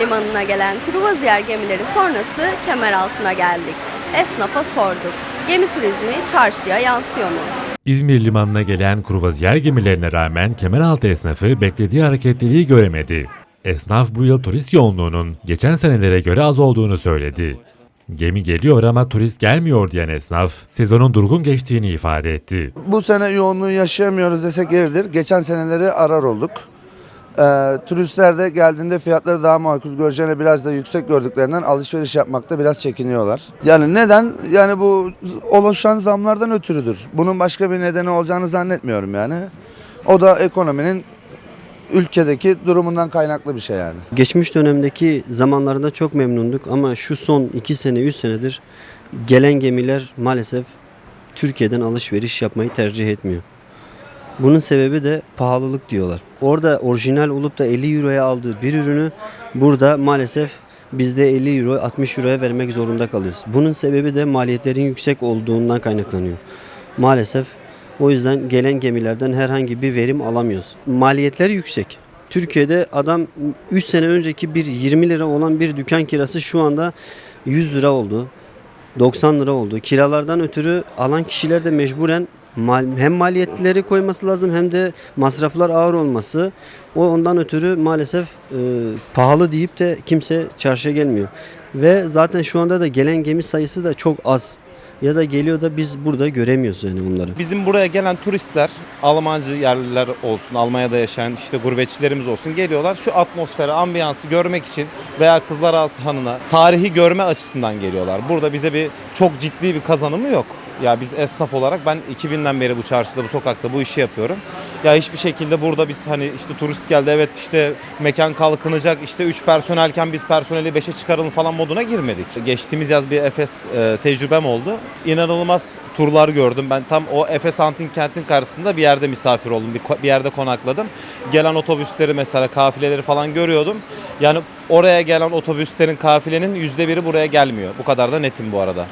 Limanına gelen kruvaziyer gemileri sonrası Kemeraltı'na geldik. Esnafa sorduk. Gemi turizmi çarşıya yansıyor mu? İzmir limanına gelen kruvaziyer gemilerine rağmen Kemeraltı esnafı beklediği hareketliliği göremedi. Esnaf bu yıl turist yoğunluğunun geçen senelere göre az olduğunu söyledi. Gemi geliyor ama turist gelmiyor diyen esnaf, sezonun durgun geçtiğini ifade etti. Bu sene yoğunluğu yaşayamıyoruz desek yeridir. Geçen seneleri arar olduk. Ee, turistler de geldiğinde fiyatları daha makul göreceğine biraz da yüksek gördüklerinden alışveriş yapmakta biraz çekiniyorlar. Yani neden? Yani bu oluşan zamlardan ötürüdür. Bunun başka bir nedeni olacağını zannetmiyorum yani. O da ekonominin ülkedeki durumundan kaynaklı bir şey yani. Geçmiş dönemdeki zamanlarında çok memnunduk ama şu son 2 sene 3 senedir gelen gemiler maalesef Türkiye'den alışveriş yapmayı tercih etmiyor. Bunun sebebi de pahalılık diyorlar. Orada orijinal olup da 50 euroya aldığı bir ürünü burada maalesef bizde 50 euro 60 euroya vermek zorunda kalıyoruz. Bunun sebebi de maliyetlerin yüksek olduğundan kaynaklanıyor. Maalesef o yüzden gelen gemilerden herhangi bir verim alamıyoruz. Maliyetler yüksek. Türkiye'de adam 3 sene önceki bir 20 lira olan bir dükkan kirası şu anda 100 lira oldu. 90 lira oldu. Kiralardan ötürü alan kişiler de mecburen mal- hem maliyetleri koyması lazım hem de masraflar ağır olması. O ondan ötürü maalesef e, pahalı deyip de kimse çarşıya gelmiyor. Ve zaten şu anda da gelen gemi sayısı da çok az. Ya da geliyor da biz burada göremiyoruz yani bunları. Bizim buraya gelen turistler, Almancı yerliler olsun, Almanya'da yaşayan işte gurbetçilerimiz olsun geliyorlar. Şu atmosferi, ambiyansı görmek için veya Kızlar Ağası Hanı'na tarihi görme açısından geliyorlar. Burada bize bir çok ciddi bir kazanımı yok. Ya biz esnaf olarak ben 2000'den beri bu çarşıda, bu sokakta bu işi yapıyorum. Ya hiçbir şekilde burada biz hani işte turist geldi evet işte mekan kalkınacak işte 3 personelken biz personeli 5'e çıkaralım falan moduna girmedik. Geçtiğimiz yaz bir Efes e, tecrübem oldu. İnanılmaz turlar gördüm. Ben tam o Efes Antik Kent'in karşısında bir yerde misafir oldum. Bir, bir yerde konakladım. Gelen otobüsleri mesela kafileleri falan görüyordum. Yani oraya gelen otobüslerin kafilenin yüzde biri buraya gelmiyor. Bu kadar da netim bu arada.